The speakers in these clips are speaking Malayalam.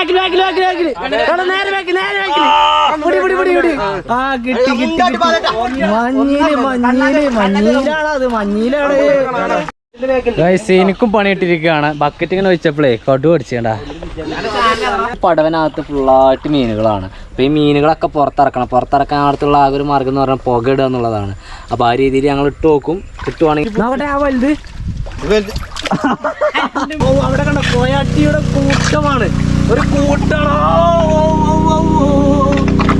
ബാക്കിൽ ബാക്കിൽ ബാക്കിൽ ബാക്കിൽ നേരെ ബാക്കിൽ നേരെ ബാക്കിൽ ആ. കിട്ടി കിട്ടി കിട്ടി. മഞ്ഞിൽ മഞ്ഞിൽ മഞ്ഞിലാണ് അത് മഞ്ഞിലാണ് എനിക്കും പണിയിട്ടിരിക്കുകയാണ്. ബക്കറ്റ് ഇങ്ങനെ വെച്ചപ്പോഴേ കടു അടിച്ചേണ്ട. പടവനകത്ത് ഫുള്ളായിട്ട് മീനുകളാണ്. അപ്പോൾ ഈ മീനുകളൊക്കെ പുറത്തിറക്കണം. പുറത്തിറക്കാൻ അടുത്തുള്ള ആ ഒരു മാർഗം എന്ന് പറഞ്ഞാൽ പുക ഇടുക എന്നുള്ളതാണ്. അപ്പോൾ ആ രീതിയിൽ ഞങ്ങൾ ഇട്ട് നോക്കും. കിട്ടുവാണെങ്കിൽ നോക്കട്ടെ ആ വലുത്? അവിടെ കണ്ട? കോയാട്ടിയുടെ കൂട്ടമാണ്. ഒരു കൂട്ടാണോ.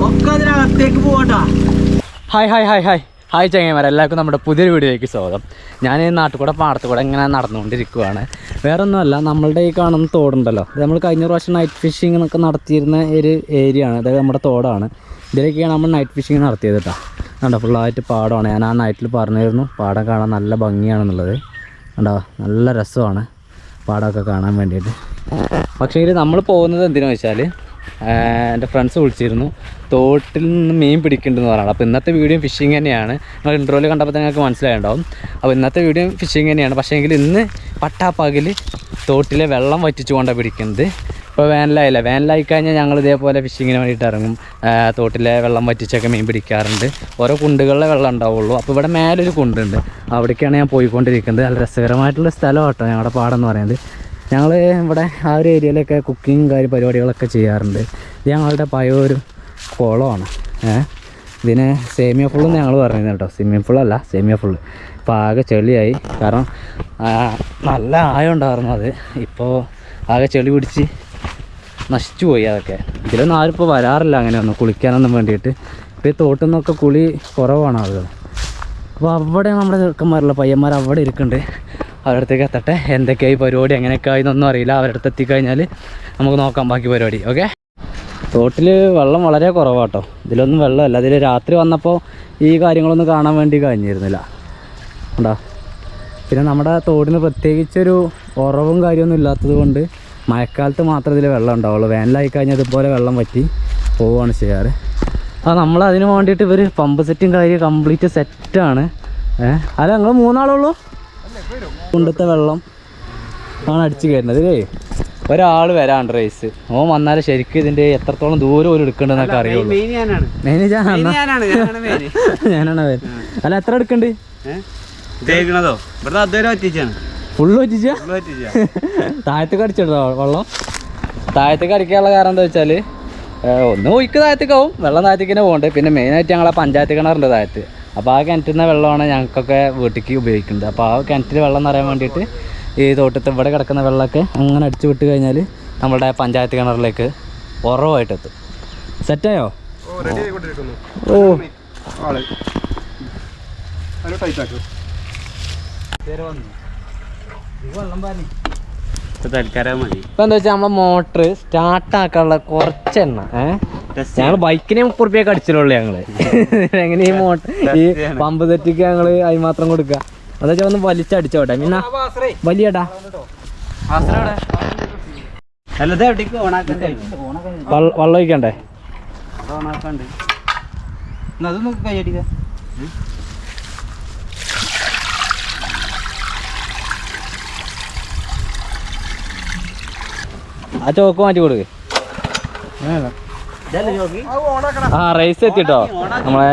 ഒക്കെ അതിനകത്തേക്ക് പോകട്ടാ hi hi hi hi hi ചങ്ങന്മാർ എല്ലാവർക്കും നമ്മുടെ പുതിയൊരു വീഡിയോയിലേക്ക് സ്വാഗതം. ഞാൻ ഈ നാട്ടുകൂടെ പാടത്തുകൂടെ പാടത്ത് കൂടെ ഇങ്ങനെ നടന്നുകൊണ്ടിരിക്കുവാണ്. വേറെ ഒന്നുമല്ല നമ്മളുടെ ഈ കാണുന്ന തോടുണ്ടല്ലോ. ഇത് നമ്മൾ കഴിഞ്ഞ പ്രാവശ്യം നൈറ്റ് ഫിഷിംഗ് എന്നൊക്കെ നടത്തിയിരുന്ന ഒരു ഏരിയ ആണ്. അതായത് നമ്മുടെ തോടാണ്. ഇതിലേക്കാണ് നമ്മൾ നൈറ്റ് ഫിഷിംഗ് നടത്തിയത് കേട്ടോ. കണ്ടോ ഫുള്ളായിട്ട് പാടമാണ്. ഞാൻ ആ നൈറ്റിൽ പറഞ്ഞിരുന്നു പാടം കാണാൻ നല്ല ഭംഗിയാണെന്നുള്ളത്. കണ്ടോ നല്ല രസമാണ് പാടമൊക്കെ കാണാൻ വേണ്ടിയിട്ട്. പക്ഷേ ഇത് നമ്മൾ പോകുന്നത് എന്തിനാണെന്ന് വെച്ചാൽ എന്റെ ഫ്രണ്ട്സ് വിളിച്ചിരുന്നു. തോട്ടിൽ നിന്ന് മീൻ പിടിക്കുന്നുണ്ടെന്ന് പറയണം അപ്പോൾ ഇന്നത്തെ വീഡിയോ ഫിഷിങ് തന്നെയാണ്. നിങ്ങൾ ഇൻട്രോയിൽ കണ്ടപ്പോൾ തന്നെ നിങ്ങൾക്ക് മനസ്സിലായിട്ടുണ്ടാവും. അപ്പോൾ ഇന്നത്തെ വീഡിയോ ഫിഷിങ് തന്നെയാണ്. പക്ഷേ എങ്കിൽ ഇന്ന് പട്ടാപ്പകൽ തോട്ടിലെ വെള്ളം വറ്റിച്ചു കൊണ്ടാണ് പിടിക്കുന്നത്. ഇപ്പോൾ വേനലായില്ല വേനലായി കഴിഞ്ഞാൽ ഞങ്ങൾ ഇതേപോലെ ഫിഷിങ്ങിന് വേണ്ടിയിട്ട് ഇറങ്ങും. തോട്ടിലെ വെള്ളം വറ്റിച്ചൊക്കെ മീൻ പിടിക്കാറുണ്ട്. ഓരോ കുണ്ടുകളിലെ വെള്ളം ഉണ്ടാവുള്ളൂ. അപ്പോൾ ഇവിടെ മേലൊരു കുണ്ടുണ്ട്. അവിടേക്കാണ് ഞാൻ പോയിക്കൊണ്ടിരിക്കുന്നത്. നല്ല രസകരമായിട്ടുള്ള സ്ഥലം കേട്ടോ ഞങ്ങളുടെ പാടം എന്ന് പറയുന്നത്. ഞങ്ങൾ ഇവിടെ ആ ഒരു ഏരിയയിലൊക്കെ കുക്കിങ് കാര്യ പരിപാടികളൊക്കെ ചെയ്യാറുണ്ട്. ഇത് ഞങ്ങളുടെ പഴയ ഒരു കുളമാണ്. ഏഹ് ഇതിന് സേമിയ ഫുള്ളെന്ന് ഞങ്ങൾ പറഞ്ഞിരുന്നു കേട്ടോ. സിമിയ ഫുള്ളല്ല സേമിയ ഫുള്ള് ഇപ്പോൾ ആകെ ചെളിയായി. കാരണം നല്ല ആയം ഉണ്ടായിരുന്നു അത്. ഇപ്പോൾ ആകെ ചെളി പിടിച്ച് നശിച്ചു പോയി അതൊക്കെ. ഇതിലൊന്നും ആരും ഇപ്പോൾ വരാറില്ല അങ്ങനെയൊന്നും കുളിക്കാനൊന്നും വേണ്ടിയിട്ട്. ഇപ്പോൾ ഈ തോട്ടിൽ നിന്നൊക്കെ കുളി കുറവാണ് ആളുകൾ അപ്പോൾ അവിടെ നമ്മുടെ ചെറുക്കന്മാരുള്ള പയ്യന്മാർ അവിടെ ഇരിക്കുന്നുണ്ട് അവരുടെ അടുത്തേക്ക് എത്തട്ടെ എന്തൊക്കെയായി പരിപാടി? എങ്ങനെയൊക്കെ ആയിന്നൊന്നും അറിയില്ല. അവരടുത്ത് എത്തിക്കഴിഞ്ഞാൽ നമുക്ക് നോക്കാം ബാക്കി പരിപാടി. ഓക്കെ തോട്ടിൽ വെള്ളം വളരെ കുറവാട്ടോ. ഇതിലൊന്നും വെള്ളമല്ല. ഇതിൽ രാത്രി വന്നപ്പോൾ ഈ കാര്യങ്ങളൊന്നും കാണാൻ വേണ്ടി കഴിഞ്ഞിരുന്നില്ല. ഉണ്ടോ പിന്നെ നമ്മുടെ തോടിന് പ്രത്യേകിച്ചൊരു ഉറവും കാര്യമൊന്നും ഇല്ലാത്തത് കൊണ്ട് മഴക്കാലത്ത് മാത്രമേ ഇതിൽ വെള്ളം ഉണ്ടാവുള്ളൂ. വേനലായി കഴിഞ്ഞാൽ ഇതുപോലെ വെള്ളം പറ്റി പോവുകയാണ് ചെയ്യാറ്. അപ്പോൾ നമ്മൾ അതിന് വേണ്ടിയിട്ട് ഇവർ പമ്പ് സെറ്റും കാര്യം കംപ്ലീറ്റ് സെറ്റാണ്. ഏഹ് അല്ല നിങ്ങൾ മൂന്നാളുള്ളൂ കുണ്ടത്തെ വെള്ളം ആണ് അടിച്ചു കയറുന്നത് അല്ലേ? ഒരാൾ വരാണ്ട് റേസ് ഓൻ വന്നാലേ ശരിക്കും ഇതിന്റെ എത്രത്തോളം ദൂരം ഒരു എടുക്കണ്ടെന്നൊക്കെ അറിയുള്ളൂ. മെയിൻ ഞാനാണ്. അല്ല എത്ര എടുക്കണ്ട്? ഫുള്ള് താഴത്തേക്ക് അടിച്ചിട്ടോ വെള്ളം? താഴത്തേക്ക് അടിക്കാനുള്ള കാരണം എന്താ വെച്ചാൽ ഒന്ന് ഒഴിക്ക് താഴത്തേക്കാവും. വെള്ളം താഴത്തേക്ക് തന്നെ പോകണ്ടേ. പിന്നെ മെയിനായിട്ട് ഞങ്ങളെ പഞ്ചായത്ത് കിണറുണ്ട് താഴത്ത്. അപ്പോൾ ആ കിണറ്റിൽ നിന്ന് വെള്ളമാണ് ഞങ്ങൾക്കൊക്കെ വീട്ടിലേക്ക് ഉപയോഗിക്കുന്നത്. അപ്പോൾ ആ കിണറ്റിൽ വെള്ളം നിറയാൻ വേണ്ടിയിട്ട് ഈ തോട്ടത്ത് ഇവിടെ കിടക്കുന്ന വെള്ളമൊക്കെ അങ്ങനെ അടിച്ചു വിട്ട് കഴിഞ്ഞാൽ നമ്മുടെ പഞ്ചായത്ത് കിണറിലേക്ക് ഉറവായിട്ട് എത്തും സെറ്റായോ ഓ വെള്ളം മതി ഇപ്പൊ എന്താ വെച്ചാൽ നമ്മളെ മോട്ടർ സ്റ്റാർട്ട് ആക്കാനുള്ള കുറച്ചെണ്ണ ഏഹ് ഞങ്ങൾ ബൈക്കിനെ മുപ്പത് റുപ്യൊക്കെ അടിച്ചിട്ടുള്ളൂ ഞങ്ങൾ. എങ്ങനെ ഈ മോട്ടർ ഈ പമ്പ് തെറ്റിക്ക് ഞങ്ങൾ അതിന് മാത്രം കൊടുക്കുക അതാ വെച്ചാൽ ഒന്ന് വലിച്ചടിച്ചോട്ടെ. പിന്നെ വലിയടാ. വള്ള- ഒഴിക്കണ്ടേ ആ ചോക്ക് മാറ്റി കൊടുക്ക്. ആ റേസ് എത്തിട്ടോ. നമ്മളെ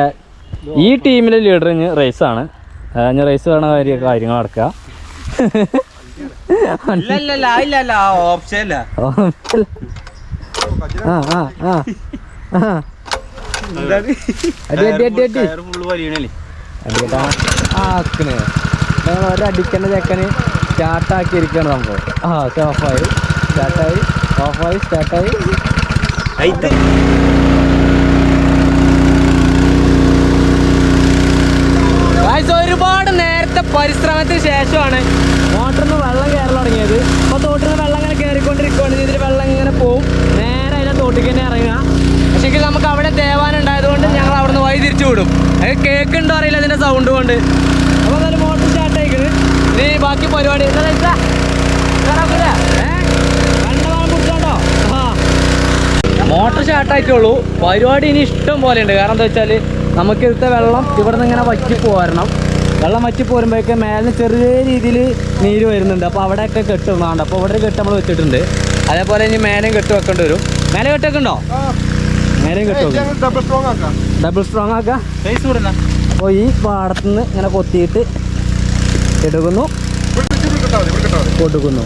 ഈ ടീമിലെ ലീഡർ ഇനി റേസാണ് ഞാൻ റേസ് വേണ കാര്യ കാര്യങ്ങൾ നടക്കുക ഒരടിക്കണ ചെക്കന് സ്റ്റാർട്ടാക്കിയിരിക്കണം സംഭവം. ആ ഓഫായി സ്റ്റാർട്ടായി ഓഫായി സ്റ്റാർട്ടായി ഒരുപാട് നേരത്തെ പരിശ്രമത്തിന് ശേഷമാണ് മോട്ടറിൽ നിന്ന് വെള്ളം കയറി തുടങ്ങിയത്. അപ്പോൾ തോട്ടിൽ നിന്ന് വെള്ളം ഇങ്ങനെ കയറിക്കൊണ്ടിരിക്കുകയാണ്. ഇതിൽ വെള്ളം ഇങ്ങനെ പോവും. നേരെ അതിലെ തോട്ടിൽ തന്നെ ഇറങ്ങുക. പക്ഷേ നമുക്ക് അവിടെ ദേവാനം ഉണ്ടായതുകൊണ്ട് ഞങ്ങൾ അവിടെ നിന്ന് വഴി തിരിച്ചു വിടും. അത് കേൾക്കുന്നുണ്ടോ അറിയില്ല അതിന്റെ സൗണ്ട് കൊണ്ട്. അപ്പോൾ എന്തായാലും മോട്ടർ സ്റ്റാർട്ട് ആയിക്കുന്നത് ഇനി ബാക്കി പരിപാടി. എന്താ വെച്ചാ മോട്ടർ സ്റ്റാർട്ടായിട്ടുള്ളൂ പരിപാടി ഇനി ഇഷ്ടം പോലെ ഉണ്ട്. കാരണം എന്താ വെച്ചാൽ നമുക്ക് ഇവിടുത്തെ വെള്ളം ഇവിടെ നിന്ന് ഇങ്ങനെ വറ്റി പോരണം. വെള്ളം വറ്റി പോരുമ്പോഴേക്കും മേലെ ചെറിയ രീതിയിൽ നീര് വരുന്നുണ്ട്. അപ്പോൾ അവിടെയൊക്കെ കെട്ടുന്നുണ്ട് അപ്പോൾ ഇവിടെ കെട്ട് നമ്മൾ വെച്ചിട്ടുണ്ട്. അതേപോലെ ഇനി മേലെയും കെട്ട് വെക്കേണ്ടി വരും. മേലെ കെട്ടൊക്കെ ഉണ്ടോ? മേലെയും കെട്ട് ഡബിൾ സ്ട്രോങ് ആക്കാം. ഡബിൾ സ്ട്രോങ് ആക്കാം. അപ്പോൾ ഈ പാടത്തുനിന്ന് ഇങ്ങനെ കൊത്തിയിട്ട് എടുക്കുന്നു. കിട്ടാ കിട്ടാ കൊടുക്കുന്നു.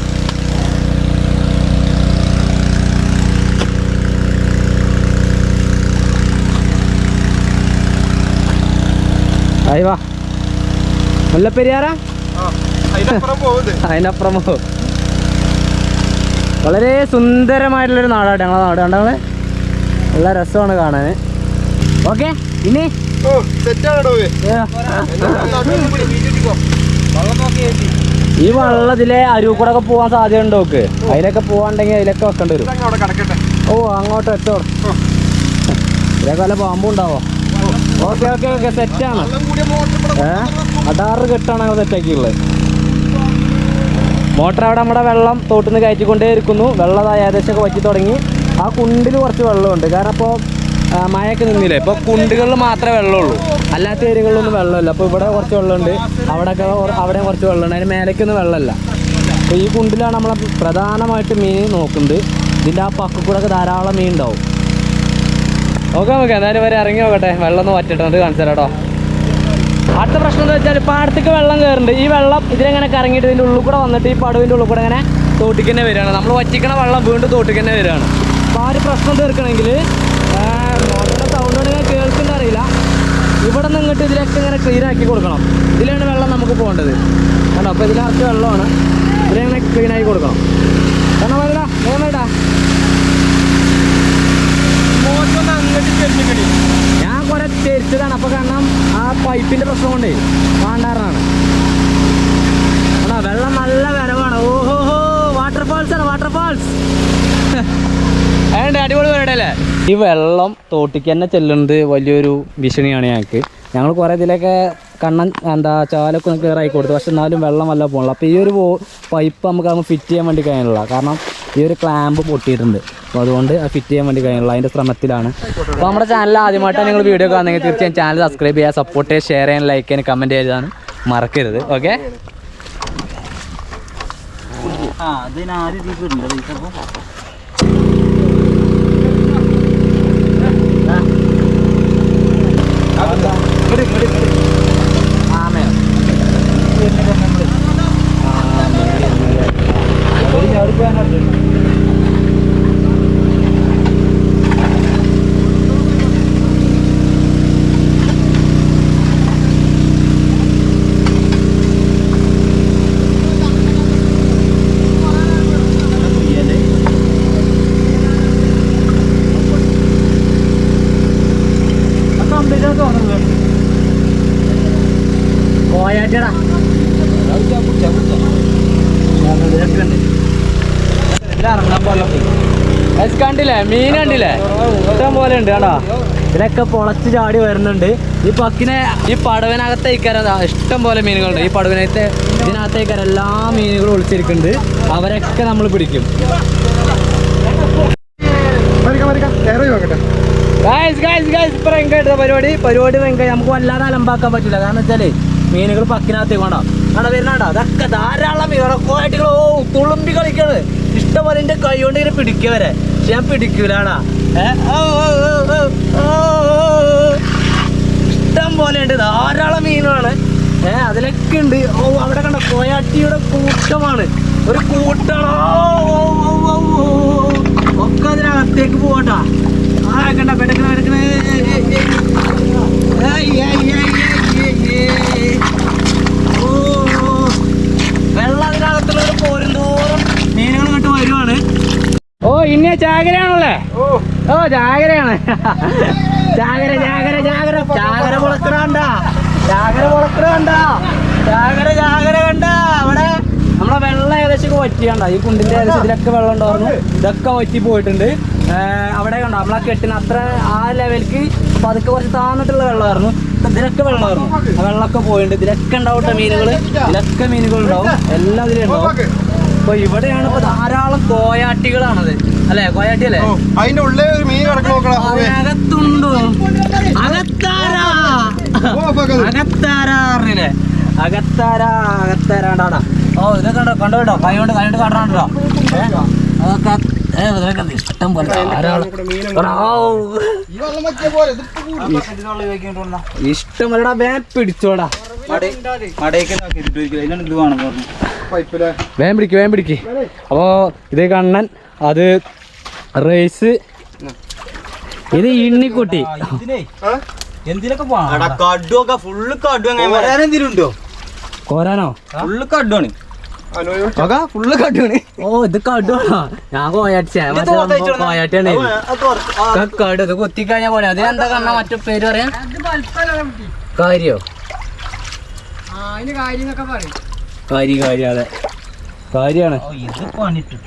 ആയി വാ. മുല്ലപ്പെരിയാറാ? അതിനപ്പുറം. വളരെ സുന്ദരമായിട്ടുള്ളൊരു നാടാണ് ഞങ്ങളെ നാട്. കണ്ടങ്ങൾ നല്ല രസമാണ് കാണാൻ ഓക്കെ ഇനി? ഈ വള്ളത്തിലെ അരുവ് ഒക്കെ പോകാൻ സാധ്യത ഉണ്ടോ അതിലൊക്കെ പോവാണ്ടെങ്കിൽ അതിലൊക്കെ വെക്കേണ്ടി വരും. ഓ അങ്ങോട്ട് എത്തോ ഇതിലൊക്കെ വല്ല പാമ്പും ഉണ്ടാവോ? ഓക്കെ ഓക്കെ ഓക്കെ സെറ്റാണ്. ഏ? അതാറ് കെട്ടാണ് ഞങ്ങൾ സെറ്റാക്കിയുള്ളത് മോട്ടർ അവിടെ നമ്മുടെ വെള്ളം തോട്ടിൽ നിന്ന് കയറ്റിക്കൊണ്ടേ ഇരിക്കുന്നു. വെള്ളം ഏകദേശം ഏകദേശമൊക്കെ വറ്റി തുടങ്ങി. ആ കുണ്ടിൽ കുറച്ച് വെള്ളമുണ്ട്. കാരണം അപ്പോൾ മഴയൊക്കെ നിന്നില്ലേ? ഇപ്പോൾ കുണ്ടുകളിൽ മാത്രമേ വെള്ളമുള്ളൂ. അല്ലാത്ത ഏരിയകളിലൊന്നും വെള്ളമില്ല. അപ്പോൾ ഇവിടെ കുറച്ച് വെള്ളമുണ്ട്. അവിടെ ഒക്കെ അവിടെയും കുറച്ച് വെള്ളമുണ്ട്. അതിന് മേലേക്കൊന്നും വെള്ളമില്ല. അപ്പോൾ ഈ കുണ്ടിലാണ് നമ്മൾ പ്രധാനമായിട്ട് മീൻ നോക്കുന്നത്. ഇതിന്റെ ആ പക്കക്കൂടെ ഒക്കെ ധാരാളം മീൻ ഉണ്ടാവും. ഓക്കെ നമുക്ക് എന്തായാലും വരെ ഇറങ്ങി നോക്കട്ടെ. വെള്ളം ഒന്ന് വറ്റിട്ട് എന്നിട്ട് കാണിച്ചു കേട്ടോ. അടുത്ത പ്രശ്നം എന്താ വെച്ചാൽ പാടത്തേക്ക് വെള്ളം കയറുന്നുണ്ട് ഈ വെള്ളം ഇതിലെങ്ങനെ കറങ്ങിയിട്ട് ഇതിന്റെ ഉള്ളിൽ കൂടെ വന്നിട്ട് ഈ പടുവിന്റെ ഉള്ളിൽ കൂടെ ഇങ്ങനെ തോട്ടിക്ക് തന്നെ വരികയാണ്. നമ്മൾ വറ്റിക്കണ വെള്ളം വീണ്ടും തോട്ടിക്ക് തന്നെ വരികയാണ്. അപ്പോൾ ആ ഒരു പ്രശ്നം തീർക്കണമെങ്കിൽ മോട്ടറിന്റെ സൗണ്ട് ഇങ്ങനെ കേൾക്കുന്ന അറിയില്ല. ഇവിടെ നിന്ന് ഇങ്ങോട്ട് ഇതിലേക്ക് ഇങ്ങനെ ക്ലിയർ ആക്കി കൊടുക്കണം. ഇതിലാണ് വെള്ളം നമുക്ക് പോകേണ്ടത്. കണ്ടോ? അപ്പോൾ ഇതിനകത്ത് വെള്ളമാണ്. ഇതിലിങ്ങനെ ക്ലീൻ ആക്കി കൊടുക്കണം. കാരണം വേണ്ട വേണ്ട ചെല്ലിക്കടി ഞാൻ കുറെ തിരിച്ചതാണ് അപ്പൊ കാരണം ആ പൈപ്പിന്റെ പ്രശ്നം കൊണ്ടേ വാണ്ടാറാണ് വെള്ളം നല്ല വരവാണ്. ഓഹോ വാട്ടർഫാൾസ് ആണ് വാട്ടർഫാൾസ് അതുകൊണ്ട് അടിപൊളി വരടല്ലേ ഈ വെള്ളം തോട്ടിക്ക് തന്നെ ചെല്ലുന്നത് വലിയൊരു ഭീഷണിയാണ് ഞങ്ങൾക്ക്. ഞങ്ങൾ കുറേ ഇതിലൊക്കെ കണ്ണൻ എന്താ ചാലൊക്കെ ഒന്ന് ക്ലിയർ ആയി കൊടുത്തു. പക്ഷെ എന്നാലും വെള്ളം വല്ല പോകണില്ല അപ്പോൾ ഈ ഒരു പൈപ്പ് നമുക്ക് അങ്ങ് ഫിറ്റ് ചെയ്യാൻ വേണ്ടി കഴിയണില്ല കാരണം ഈ ഒരു ക്ലാമ്പ് പൊട്ടിയിട്ടുണ്ട്. അപ്പോൾ അതുകൊണ്ട് അത് ഫിറ്റ് ചെയ്യാൻ വേണ്ടി കഴിയണില്ല അതിന്റെ ശ്രമത്തിലാണ് അപ്പോൾ നമ്മുടെ ചാനൽ ആദ്യമായിട്ടാണ് നിങ്ങൾ വീഡിയോ കാണുന്നെങ്കിൽ തീർച്ചയായും ചാനൽ സബ്സ്ക്രൈബ് ചെയ്യുക സപ്പോർട്ട് ചെയ്യുക ഷെയർ ചെയ്യാൻ ലൈക്ക് ചെയ്യാൻ കമന്റ് ചെയ്താണ് മറക്കരുത് ഓക്കെ ആ അതിന് ആരും ഇതിൽ ഉണ്ട് പൈസ അപ്പോൾ പോലെ കണ്ടില്ലേ? മീൻ കണ്ടില്ലേ? ഇഷ്ടം പോലെ ഉണ്ട് കേട്ടോ. ഇതിലൊക്കെ പൊളച്ച് ചാടി വരുന്നുണ്ട്. ഈ പക്കിനെ ഈ പടവിനകത്തേക്കാരം ഇഷ്ടം പോലെ മീനുകളുണ്ട്. ഈ പടവിനകത്തെ ഇതിനകത്തേക്കാരം എല്ലാ മീനുകളും ഒളിച്ചിരിക്കുന്നുണ്ട്. അവരൊക്കെ നമ്മൾ പിടിക്കും. പരിപാടി. പരിപാടി ഭയങ്കര നമുക്ക് വല്ലാതെ അലമ്പാക്കാൻ പറ്റില്ല കാരണം വെച്ചാലേ മീനുകൾ പക്കിനകത്തേക്ക് വേണ്ട. അവിടെ വരുന്നാണ്ട അതൊക്കെ ധാരാളം ഇറക്കുമായിട്ട് ഓ തുളുമ്പി കളിക്കാണ്. ഇഷ്ടംപോലെ എന്റെ കൈ കൊണ്ട് ഇങ്ങനെ പിടിക്കവരെ പക്ഷെ ഞാൻ ഓ. ഇഷ്ടം പോലെ ഉണ്ട് ധാരാളം മീനാണ് ഏ അതിലൊക്കെ ഉണ്ട് ഓ അവിടെ കണ്ട കോയാട്ടിയുടെ കൂട്ടമാണ്. ഒരു കൂട്ടാണ്. ഒക്കെ അതിനകത്തേക്ക് പോകട്ടാ ആ കണ്ട പെടുക്കണ പെടുക്കണ മീനുകൾ ഇങ്ങോട്ട് വരുവാണ്. ഓ ഇന്ന ചാകരയാണല്ലേ? ഓ. ഓ ചാകര ചാകര ചാകര. മുളക്കറ കണ്ടാ. ചാകര മുളക്കറ കണ്ടാ. ചാകര ചാകര കണ്ടാ. അവിടെ നമ്മളെ വെള്ളം ഏകദേശം വറ്റിയാണ്ട ഈ കുണ്ടിന്റെ ഏകദേശം ഇതിലൊക്കെ വെള്ളം ഉണ്ടായിരുന്നു. ഇതൊക്കെ വറ്റി പോയിട്ടുണ്ട്. അവിടെ കണ്ടോ? നമ്മളെ കെട്ടിന് അത്ര ആ ലെവലിക്ക് പതുക്കെ കുറച്ച് താന്നിട്ടുള്ള വെള്ളമായിരുന്നു. ഇതിലൊക്കെ വെള്ളമായിരുന്നു. ആ വെള്ളമൊക്കെ പോയിട്ടുണ്ട്. ഇതിലൊക്കെ ഉണ്ടാവും മീനുകൾ ഇതിലൊക്കെ മീനുകൾ ഉണ്ടാവും എല്ലാം ഇതിലും ഉണ്ടാവും അപ്പൊ ഇവിടെയാണ് ഇപ്പൊ ധാരാളം കോയാട്ടികളാണത്. അല്ലെ? കോയാട്ടി അല്ലേ? അതിന്റെ ഉള്ളിൽ ഒരു മീൻ. അകത്തുണ്ടോ അകത്താരാ. അകത്താരാ അറിയില്ലേ അകത്തര അകത്തരാണ്ടാടാ. ഓ ഇതൊക്കെ കണ്ടോ? കണ്ടോ കേട്ടോ? കൈ കൊണ്ട് കൈ കൊണ്ട് കണ്ടാണ്ടോ അതൊക്കെ ഇഷ്ടം പോലെ. ഇഷ്ടം പോലെടാ വേ പിടിച്ചോടാ. വേം പിടിക്ക് വേം പിടിക്ക്. അപ്പോൾ ഇത് കണ്ണൻ അത് റേസ് ഇത് ഇണ്ണിക്കുട്ടി. കോരാനോ ഫുള്ള് കടുവാണ്. ഫുള്ള് കടുവാണ്. ഓ ഇത് കടുവാണോ ഞാൻ കോയാട്ടി കോയാട്ടിയാണ്. കടു ഇത് കുത്തിക്കഴിഞ്ഞാ പോലെ. അതിനെന്താ കണ്ണ മറ്റു പേര് പറയാ? കാര്യോ? കാരി കാരി അതെ കാര്യാണ്. ഇത് പണിട്ടു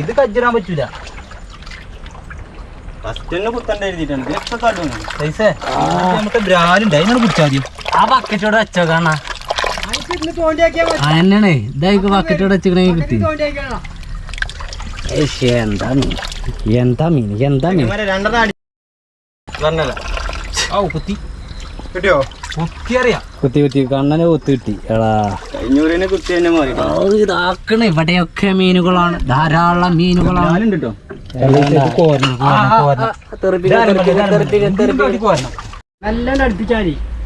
ഇത് കജ്ജിടാൻ പറ്റൂല. ഫസ്റ്റ് തന്നെ കുത്തണ്ട എഴുതിയിട്ടുണ്ട് ഇതൊക്കെ കടുവാണ് പൈസ? നമുക്ക് ബ്രാലുണ്ട് അതിനാണ് പിടിച്ചാൽ മതി. ആ ബക്കറ്റോട് വെച്ചോ കാണാ തന്നെയാണ്. ഇതായിക്ക് ബക്കറ്റോട് വെച്ചിക്കണേ കിട്ടി എന്താ മീൻ? എന്താ മീൻ? എന്താ മീൻ? രണ്ടെണ്ണം അടി പറഞ്ഞല്ല ഓ കുത്തി. കിട്ടിയോ? കുത്തി അറിയാം കുത്തി കുത്തി കണ്ണനെ കുത്തി കിട്ടി. എടാ. കുത്തി തന്നെ മാറി. ഓ, ഇതാക്കണ. ഇവിടെയൊക്കെ മീനുകളാണ്. ധാരാളം മീനുകളാണ്. കേട്ടോ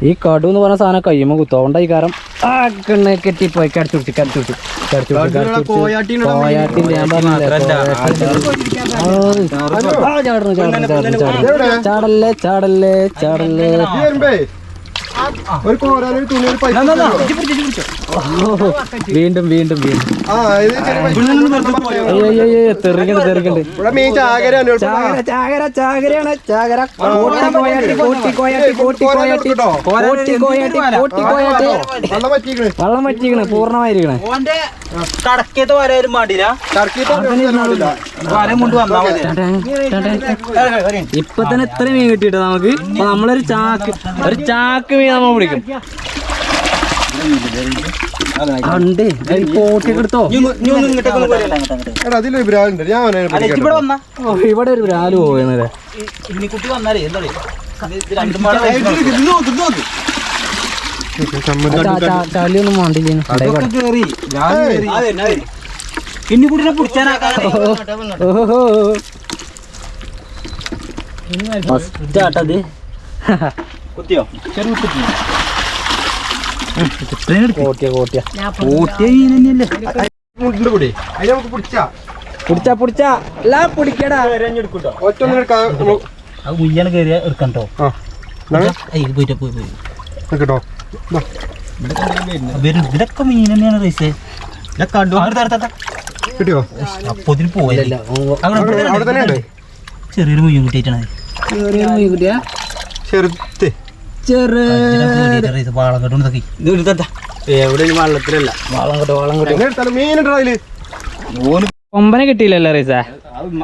ഈ കടു എന്ന് പറഞ്ഞ സാധനം കയ്യുമ്പോ കുത്തോണ്ട ഈ കാരണം ആ കണ്ണ് കെട്ടിപ്പോയി. കടച്ചു കടച്ചുട്ടി കോയാട്ടിന്റെ ഞാൻ പറഞ്ഞില്ലേ. ചാടല്ലേ ചാടല്ലേ ചാടല്ലേ. ഒരു കോരാനൊരു തുണി ഒരു പൈസ വീണ്ടും വീണ്ടും വീണ്ടും തെറിക്കണ്ട് തെറിക്കണ്ട് ഇവിടെ മീൻ ചാകര ചാകര ചാകര ചാകരയാണ് ചാകര കോട്ടി കോയാട്ടി കോട്ടി കോയാട്ടി കോട്ടി കോയാട്ടി കോട്ടി കോയാട്ടി കോട്ടി കോയാട്ടി വെള്ളം വറ്റിക്കണ് വെള്ളം പൂർണമായിരിക്കണേ പാടില്ല ഇപ്പൊ തന്നെ എത്ര മീൻ കിട്ടിട്ടോ നമുക്ക് നമ്മളൊരു ചാക്ക് ഒരു ചാക്ക് മീൻ നമ്മൾ പിടിക്കും ഉണ്ട്. കോട്ടി എടുത്തോ എടാ അതിലൊരു ബ്രാലുണ്ട് ഞാൻ അവനെ പിടിക്കട്ടെ. ഇവിടെ വന്നാ. ഓ, ഇവിടെ ഒരു ബ്രാൽ പോയെന്നല്ലേ ഇന്നിക്കുട്ടി വന്നാലേ എന്താ രണ്ടും പാടെ ഇത് നോക്ക് ഇത് നോക്ക്. ചളിയൊന്നും വേണ്ടില്ല അതൊക്കെ കേറി. ഇന്നിക്കുട്ടിനെ പിടിച്ചാനാക്കാൻ ഓഹോ. ഫസ്റ്റ് ആട്ടത്. കുത്തിയോ? ചെറു കുത്തി പിടിച്ചാ. പിടിച്ചാ എല്ലാം പിടിക്കടാ. ഒറ്റ കയറിയ എടുക്കണ്ടോ പോയിട്ട് പോയി പോയി. നിക്കട്ടോ ദാ. ഇവർ ഇതിലൊക്കെ മീൻ തന്നെയാണ് റൈസേ. കിട്ടിയോ? അപ്പൊ ഇതിന് പോയല്ലേ അവിടെ തന്നെ ഉണ്ട് ചെറിയൊരു മുയ്യും കിട്ടിയിട്ടാണ്. ചെറുത്ത് എവിടെ വള്ളത്തിലല്ല. കൊമ്പനെ കിട്ടിയില്ലല്ലോ റീസ.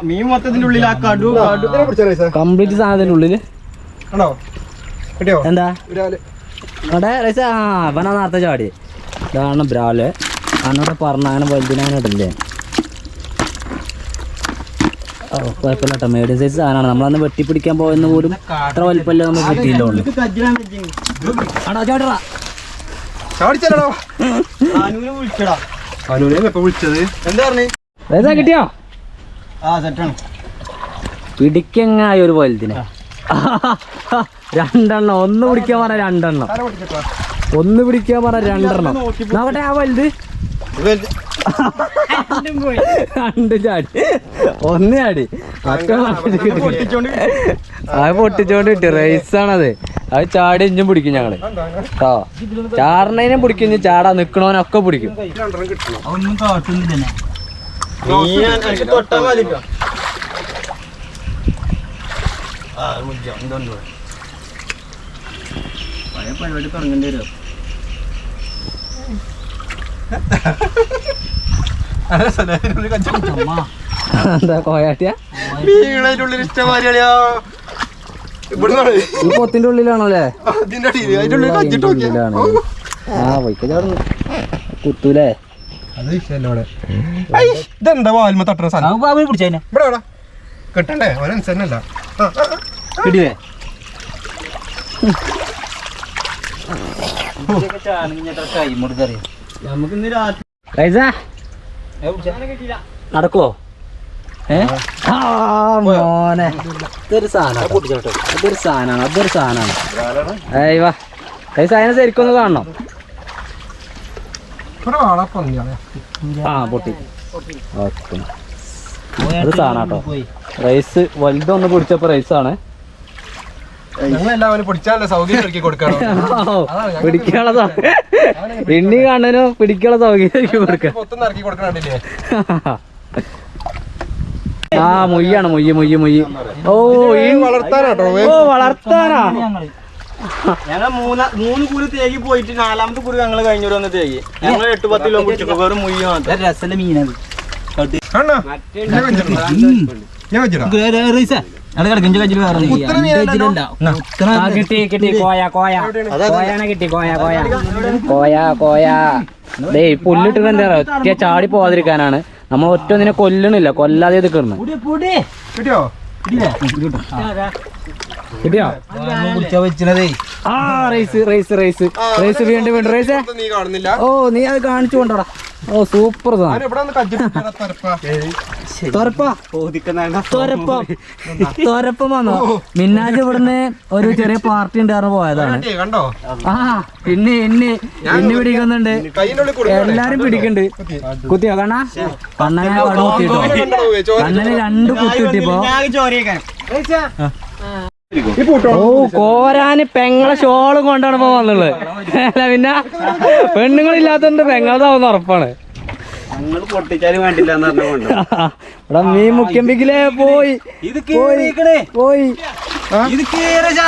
മീൻ മൊത്തത്തിന്റെ ഉള്ളിൽ ആ. കടു. കടു ഇതിനെ പിടിച്ചാ റൈസാ? കംപ്ലീറ്റ് സാധനത്തിന്റെ ഉള്ളിൽ. എന്താ? അവിടെ റൈസ ആ അവനാ നേരത്തെ ചാടി. ഇതാണ് ബ്രാൽ. അന്നോട് പറഞ്ഞ അങ്ങനെ വലുതിനെ ഇടില്ലേ ഓ കുഴപ്പമില്ല കേട്ടോ. മീഡിയം സൈസ് സാധനമാണ്. നമ്മളന്ന് വെട്ടിപ്പിടിക്കാൻ പോയെന്ന് പോലും അത്ര വലിപ്പമല്ല നമുക്ക് കിട്ടിയില്ലോ ആടാ ചേട്ടാ. വിളിച്ചത്. കിട്ടിയോ? പിടിക്കങ്ങായ ഒരു പോലത്തിന്. രണ്ടെണ്ണം. ഒന്ന് പിടിക്കാൻ പറഞ്ഞ രണ്ടെണ്ണം. ഒന്ന് പിടിക്കാൻ പറഞ്ഞ രണ്ടെണ്ണം. നോക്കട്ടെ ആ വലുത്. രണ്ട് ചാടി. ഒന്ന് ചാടി. അത് പൊട്ടിച്ചോണ്ട് കിട്ടി. റേസാണത്. അത് ചാടി ഇഞ്ചും പിടിക്കും ഞങ്ങൾ. ആ. ചാടണേനും പിടിക്കും ചാടാ നിക്കണോനൊക്കെ പിടിക്കും. ഒന്നും കാട്ടുന്നില്ല തൊട്ടാ മതി പഴയ പരിപാടി തുടങ്ങേണ്ടി വരും. എന്താ കോയാട്ടിയ? മീനതിനുള്ളിൽ ഇഷ്ടമാരിയാ പൊത്തിന്റെ ഉള്ളിലാണോ അല്ലേ അതിന്റെ അതിന്റെ ഉള്ളിൽ കച്ചിട്ട് നോക്കിയാ ആ ചാടുന്നു കുത്തൂലേ? ഇതെന്താ വാൽമ തട്ടുന്ന സാധനം? പിടിച്ചതിനെ ഇവിടെ കിട്ടണ്ടേ? അവനനുസരണല്ല ആ ആ, ആ. നമുക്ക് ഇന്ന് രാത്രി റൈസ? നടക്കുവോ? ഏ? ആ. മോനെ. ഇതൊരു സാധനം ഇതൊരു സാധനമാണ് അതൊരു സാധനമാണ്. ഏയ് വാ. റൈസ അതിനെ ശരിക്കും ഒന്ന് കാണണം? ആ പൊട്ടി. ഓക്കെ. അത് സാധനം കേട്ടോ. റൈസ് വലുതൊന്ന് പിടിച്ചപ്പോ റൈസാണ് ഞങ്ങളെല്ലാവരും പിടിച്ചാലേ സൗകര്യം ഒരുക്കി കൊടുക്കണം പിടിക്കാനുള്ള എണ്ണി കാണാനോ പിടിക്കാനുള്ള സൗകര്യം കൊടുക്ക പൊത്തുനിന്ന് ഇറക്കി കൊടുക്കണില്ലേ ആ മുയ്യാണ് മൊയ്യ മൊയ്യ മൊയ്യ. ഓ ഈ വളർത്താനാട്ടോ ഓ വളർത്താനാ? ഞങ്ങൾ മൂന്ന മൂന്ന് കുരു തേകി പോയിട്ട് നാലാമത്തെ കുരു ഞങ്ങൾ കഴിഞ്ഞു വന്ന് തേകി. ഞങ്ങൾ എട്ട് പത്ത് കിലോ പിടിച്ചു വെറും മൊയ്യ മാത്രം. രസല മീനാണ്. കണ്ണാ ഞാൻ വെച്ചിട്ടുണ്ടോ? ഞാൻ വെച്ചിടാം കുത്തനെ മീനല്ലല്ലോ. ആ, കിട്ടി കിട്ടി കോയ കോയ. കോയാനെ കിട്ടി കോയ കോയ. കോയ കോയ. ദേ പുല്ലിട്ട് എന്താ ഒറ്റ ചാടി പോവാതിരിക്കാനാണ്. നമ്മൾ ഒറ്റ ഒന്നിനെ കൊല്ലണില്ല. കൊല്ലാതെ നിൽക്കുന്നു കിട്ടിയോ? കിട്ടിയോ? വെച്ചതേ. ആ റേസ് റേസ് റേസ്. റേസ് വീണ്ടും വീണ്ടും. റേസ്? നീ കാണുന്നില്ല. ഓ നീ അത് കാണിച്ചു കൊണ്ടോടാ. ഓ സൂപ്പർ സാധനം. ഞാൻ ഇവിടെ ഒന്ന് കജ്ജിട്ടാ തൊരപ്പാ. തൊരപ്പം തൊരപ്പം വന്നോ മിന്നാജ് ഇവിടുന്ന് ഒരു ചെറിയ പാർട്ടി ഉണ്ടായിരുന്നു പോയതാണ്. കണ്ടോ ആ പിന്നെ എന്നെ എന്നെ പിടിക്കുന്നുണ്ട്. എല്ലാരും പിടിക്കുന്നുണ്ട്. കുത്തിയോ കണ്ണാ? കണ്ണനെ കട കുത്തിട്ടോ കണ്ണന് രണ്ട് കുത്തി പൂട്ടോ ഓ കോരാന് പെങ്ങളെ ഷോളും കൊണ്ടാണ് ഇപ്പൊ വന്നുള്ളത് അല്ല പിന്നെ പെണ്ണുങ്ങളില്ലാത്തോണ്ട് പെങ്ങളതാവുന്ന ഉറപ്പാണ്. ഞങ്ങൾ പൊട്ടിച്ചാലും വേണ്ടില്ല എന്ന് പറഞ്ഞുകൊണ്ട് ഇവിടെ മീൻ മുഖ്യമ്പിക്കിലേ പോയി ഇത് പോയി. കേറിക്കണേ. പോയി. ഇത് കേറിയ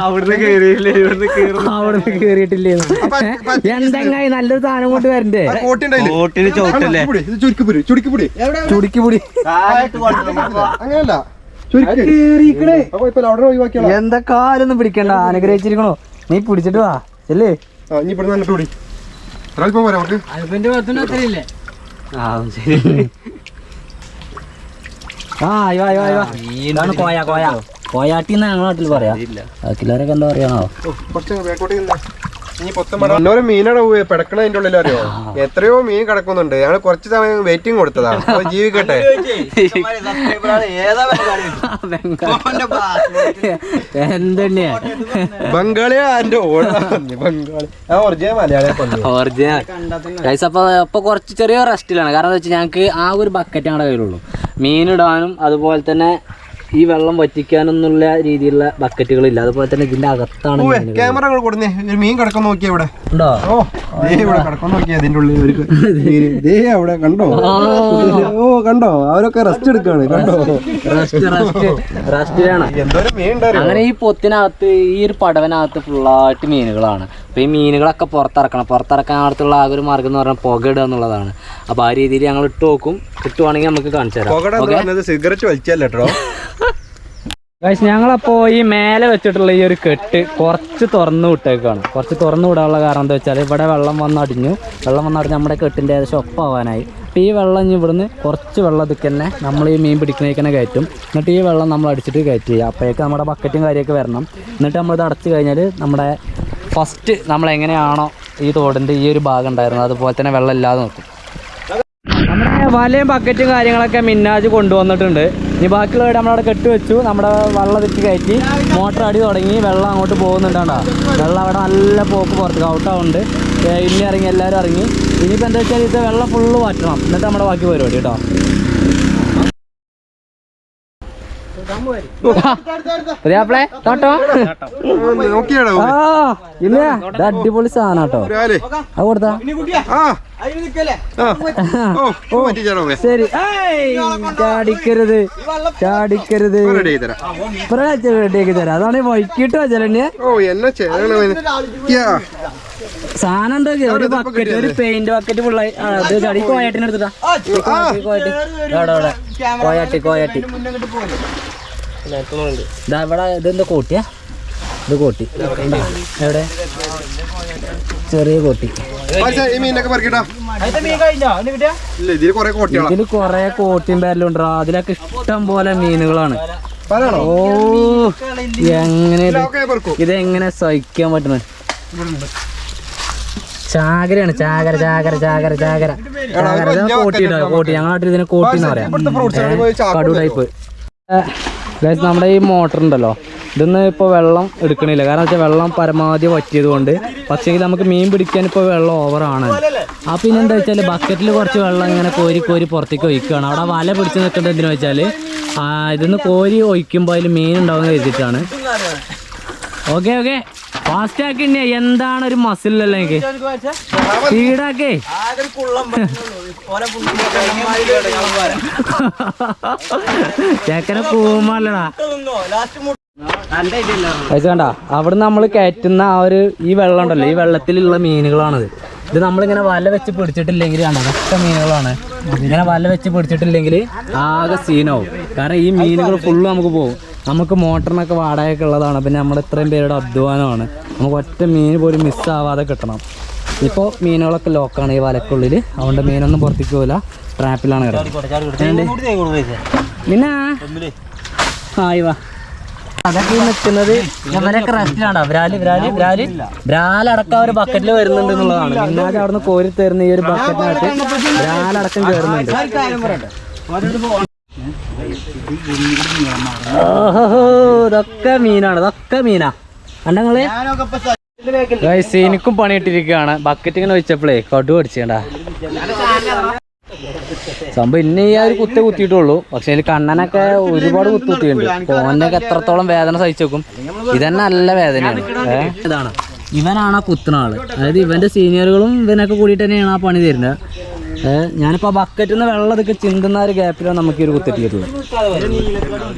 അവിടുന്ന് കേറിയില്ലേ ഇവിടുന്ന് കേറി അവിടുന്ന് കേറിയിട്ടില്ലേ എന്തെങ്ങായി നല്ലൊരു സാധനം കൊണ്ട് വരണ്ടേ? കോട്ടി ഉണ്ടായില്ലേ ബോട്ടിന് ചവിട്ടല്ലേ ചുരുക്കിപ്പൊടി, ചുരുക്കിപ്പൊടി ചുരുക്കിപ്പൊടി പൊടി അങ്ങനല്ല എന്താ കാലൊന്നും പിടിക്കണ്ട അനുഗ്രഹിച്ചിരിക്കണോ. നീ പിടിച്ചിട്ട് വാ അല്ലേ നീ പിടി ഇവിടെ നല്ല അല്പം പോരാ ആ ശരി. ആ അയ്യോ അയ്യോ അയ്യോ. ഇതാണ് കോയ കോയ. കോയാട്ടി ഞങ്ങളുടെ നാട്ടിൽ പറയാ. ബാക്കിയുള്ളവരൊക്കെ എന്താ പറയാണോ? കുറച്ച് ബാക്കോട്ട് നിന്നേ. ഇനി പൊത്തമ്പട നല്ലൊരു മീനാണ് പോയി പിടക്കണ അതിന്റെ ഉള്ളിൽ അറിയോ? എത്രയോ മീൻ കിടക്കുന്നുണ്ട്. ഞങ്ങൾ കുറച്ച് സമയം വെയിറ്റിംഗ് കൊടുത്തതാ. അപ്പൊ ജീവിക്കട്ടെ. എന്തെന്നെയാ ബംഗാളിയാ എന്റെ ബംഗാളി. ആ ഒറിജിനൽ മലയാളിയെ കൊന്നു. ഒറിജിനൽ. ഗൈസ് അപ്പൊ അപ്പൊ കുറച്ച് ചെറിയ റെസ്റ്റിലാണ് കാരണം എന്താ വെച്ചാൽ ഞങ്ങൾക്ക് ആ ഒരു ബക്കറ്റ് ഞങ്ങളുടെ കയ്യിലുള്ളൂ. മീനിടാനും അതുപോലെ തന്നെ ഈ വെള്ളം വറ്റിക്കാനൊന്നുള്ള രീതിയിലുള്ള ബക്കറ്റുകളില്ല. അതുപോലെ തന്നെ ഇതിന്റെ അകത്താണ് മീനുകൾ. ക്യാമറ കൊടുന്നേ ഒരു മീൻ കിടക്കുന്ന നോക്കിയാ ഇവിടെ. ഉണ്ടോ? ഓ ദേ ഇവിടെ കിടക്കുന്ന നോക്കിയാ അതിന്റെ ഉള്ളിൽ ഒരു. ദേ അവിടെ കണ്ടോ? ഓ കണ്ടോ? അവരൊക്കെ റെസ്റ്റ് എടുക്കാണ് കണ്ടോ? റെസ്റ്റ് റെസ്റ്റ് റെസ്റ്റിലാണ് അങ്ങനെ ഈ പൊത്തിനകത്ത് ഈ ഒരു പടവനകത്ത് ഫുള്ളായിട്ട് മീനുകളാണ്. അപ്പൊ ഈ മീനുകളൊക്കെ പുറത്തിറക്കണം. പുറത്തിറക്കാൻ അടുത്തുള്ള ആ ഒരു മാർഗം എന്ന് പറഞ്ഞാൽ പുക ഇടുക എന്നുള്ളതാണ്. അപ്പോൾ ആ രീതിയിൽ ഞങ്ങൾ ഇട്ട് നോക്കും. കിട്ടുവാണെങ്കിൽ നമുക്ക് കാണിച്ചു തരാം. സിഗരറ്റ് വലിച്ചല്ലോ ഗൈസ് ഞങ്ങളപ്പോൾ ഈ മേലെ വെച്ചിട്ടുള്ള ഈ ഒരു കെട്ട് കുറച്ച് തുറന്നു വിട്ടേക്കാണ്. കുറച്ച് തുറന്നു വിടാനുള്ള കാരണം എന്താ വെച്ചാൽ ഇവിടെ വെള്ളം വന്നടിഞ്ഞു. വെള്ളം വന്നടിഞ്ഞ് നമ്മുടെ കെട്ടിന്റെ ഏകദേശം ഒപ്പാവാനായി. അപ്പോൾ ഈ വെള്ളം ഇനി ഇവിടുന്ന് കുറച്ച് വെള്ളം ഇതൊക്കെ തന്നെ നമ്മൾ ഈ മീൻ പിടിക്കുന്നേക്കന്നെ കയറ്റും. എന്നിട്ട് ഈ വെള്ളം നമ്മൾ അടിച്ചിട്ട് കയറ്റി അപ്പോഴേക്ക് നമ്മുടെ ബക്കറ്റും കാര്യമൊക്കെ വരണം. എന്നിട്ട് നമ്മളിത് അടച്ചു കഴിഞ്ഞാൽ നമ്മുടെ ഫസ്റ്റ് നമ്മൾ എങ്ങനെയാണോ ഈ തോടിന്റെ ഈ ഒരു ഭാഗം ഉണ്ടായിരുന്നത് അതുപോലെ തന്നെ വെള്ളം ഇല്ലാതെ നോക്കും വലയും ബക്കറ്റും കാര്യങ്ങളൊക്കെ മിന്നാജ് കൊണ്ടുവന്നിട്ടുണ്ട്. ഇനി ബാക്കിയുള്ള വീട് നമ്മളവിടെ കെട്ടി വെച്ചു നമ്മുടെ വെള്ളം തെറ്റി കയറ്റി മോട്ടർ അടി തുടങ്ങി വെള്ളം അങ്ങോട്ട് പോകുന്നുണ്ടാ വെള്ളം അവിടെ നല്ല പോക്ക് പുറത്ത് ഔട്ടാവുണ്ട് ഇനി ഇറങ്ങി എല്ലാവരും ഇറങ്ങി. ഇനിയിപ്പോൾ എന്താ വെച്ചാൽ ഇത് വെള്ളം ഫുള്ള് മാറ്റണം. എന്നിട്ട് നമ്മുടെ ബാക്കി പരിപാടി കേട്ടോ. ഇല്ല? അടിപൊളി സാധനം കേട്ടോ. അത് കൊടുത്താ? ശരി. ചാടിക്കരുത്. ചാടിക്കരുത്. റെഡിയാക്കി തരാം. അതാണ് വൈകിട്ട് സാധനം ഉണ്ടോ ഒരു ബക്കറ്റ് ഒരു പെയിന്റ് ബക്കറ്റ് ഫുള്ളായി ആ, അത് ചടി കോയാട്ടിന് എടുത്തിട്ടാ. കോയാട്ടി. കോയാട്ടി. അവിടെ അവിടെ. കോയാട്ടി കോയാട്ടി. ഇതാ ഇവിടെ ഇതെന്താ കോട്ടിയാ? ഇത് കോട്ടി. എവിടെ? ചെറിയ കോട്ടി. ഈ മീനൊക്കെ പറക്കിട്ടാ ഇല്ല ഇതിൽ കുറെ കോട്ടികളാ. ഇതിൽ കൊറേ കോട്ടിയും പേരെല്ലാം അതിലൊക്കെ ഇഷ്ടം പോലെ മീനുകളാണ്. പറയണോ ഓ എങ്ങനെ ഇത് എങ്ങനെ ഇതെങ്ങനെ സഹിക്കാൻ പറ്റുന്നത്? ചാകരയാണ് ചാകര ചാകര ചാകര ചാകര. ചാകര കോട്ടി കോട്ടി. ഞങ്ങളുടെ നാട്ടിൽ ഇതിനെ കോട്ടി എന്ന് പറയാം. ഇവിടുത്തെ ഫ്രൂട്ട്സ് പോയി ചാക്ക് കടു ടൈപ്പ് നമ്മുടെ ഈ മോട്ടർ ഉണ്ടല്ലോ? ഇതൊന്നും ഇപ്പോൾ വെള്ളം എടുക്കണില്ല. കാരണം വെച്ചാൽ വെള്ളം പരമാവധി പറ്റിയത് കൊണ്ട്. പക്ഷേങ്കിൽ നമുക്ക് മീൻ പിടിക്കാൻ ഇപ്പോൾ വെള്ളം ഓവറാണ് ആ പിന്നെ എന്താ വെച്ചാൽ ബക്കറ്റിൽ കുറച്ച് വെള്ളം ഇങ്ങനെ കോരി കോരി പുറത്തേക്ക് ഒഴിക്കുകയാണ്. അവിടെ വല പിടിച്ച് നിൽക്കേണ്ടത് എന്തിനു വെച്ചാൽ ഇതൊന്ന് കോരി ഒഴിക്കുമ്പോൾ അതിൽ മീൻ ഉണ്ടാവുന്ന കരുതിയിട്ടാണ്. Okay okay. ഫാസ്റ്റ് ആക്കി എന്താണ് ഒരു മസിൽ എനിക്ക്? സ്പീഡാക്കേ. ചേക്കനെ പൈസ കണ്ട അവിടെ നമ്മൾ കയറ്റുന്ന ആ ഒരു ഈ വെള്ളം ഉണ്ടല്ലോ ഈ വെള്ളത്തിലുള്ള മീനുകളാണത്. ഇത് നമ്മളിങ്ങനെ വല വെച്ച് പിടിച്ചിട്ടില്ലെങ്കിൽ ആണ് അതൊക്കെ മീനുകളാണ്. ഇങ്ങനെ വല വെച്ച് പിടിച്ചിട്ടില്ലെങ്കിൽ ആകെ സീനാവും. കാരണം ഈ മീനുകൾ ഫുള്ള് നമുക്ക് പോകും നമുക്ക് മോട്ടറിനൊക്കെ വാടകയൊക്കെ ഉള്ളതാണ്. പിന്നെ നമ്മുടെ ഇത്രയും പേരുടെ അധ്വാനമാണ്. നമുക്ക് ഒറ്റ മീൻ പോലും മിസ്സാവാതെ കിട്ടണം. ഇപ്പോൾ മീനുകളൊക്കെ ലോക്കാണ് ഈ വലക്കുള്ളിൽ. അതുകൊണ്ട് മീനൊന്നും പുറത്തേക്ക് പോകില്ല ട്രാപ്പിലാണ് കിടക്കുന്നത്. പിന്നെ? ആയി വാ അതൊക്കെ നിൽക്കുന്നത് ഇവരൊക്കെ റെസ്റ്റിലാണ്ടോ ബ്രാൽ ബ്രാൽ ബ്രാൽ ബ്രാലടക്കം ഒരു ബക്കറ്റിൽ വരുന്നുണ്ട് എന്നുള്ളതാണ്. പിന്നെ അവിടുന്ന് കോരി തരുന്ന ഈ ഒരു ബക്കറ്റിനകത്ത് ബ്രാലടക്കം ഓഹോ ഇതൊക്കെ മീനാണ് ഇതൊക്കെ മീനാ. കണ്ടങ്ങൾ എനിക്കും പണിയിട്ടിരിക്കുകയാണ്. ബക്കറ്റ് ഇങ്ങനെ വെച്ചപ്പോഴേ കടു അടിച്ചേണ്ടാ. സംഭവം ഇന്നെ ഈ ആ ഒരു കുത്തേ കുത്തിയിട്ടുള്ളൂ. പക്ഷെ അതിൽ കണ്ണനൊക്കെ ഒരുപാട് കുത്തു കുത്തിയിട്ടുണ്ട്. ഓനൊക്കെ എത്രത്തോളം വേദന സഹിച്ചേക്കും. ഇതന്നെ നല്ല വേദനയാണ്. ഇതാണ്. ഇവനാണ് ആ കുത്തുന്ന ആൾ. അതായത് ഇവന്റെ സീനിയറുകളും ഇവനൊക്കെ കൂടിയിട്ട് തന്നെയാണ് ആ പണി തരുന്നത്. ഏഹ് ഞാനിപ്പോ ബക്കറ്റിൽ നിന്ന് വെള്ളം ഇതൊക്കെ ചിന്തുന്ന ഒരു ഗ്യാപ്പിലാണ് നമുക്ക് ഒരു കുത്തിട്ടിട്ടുള്ളത്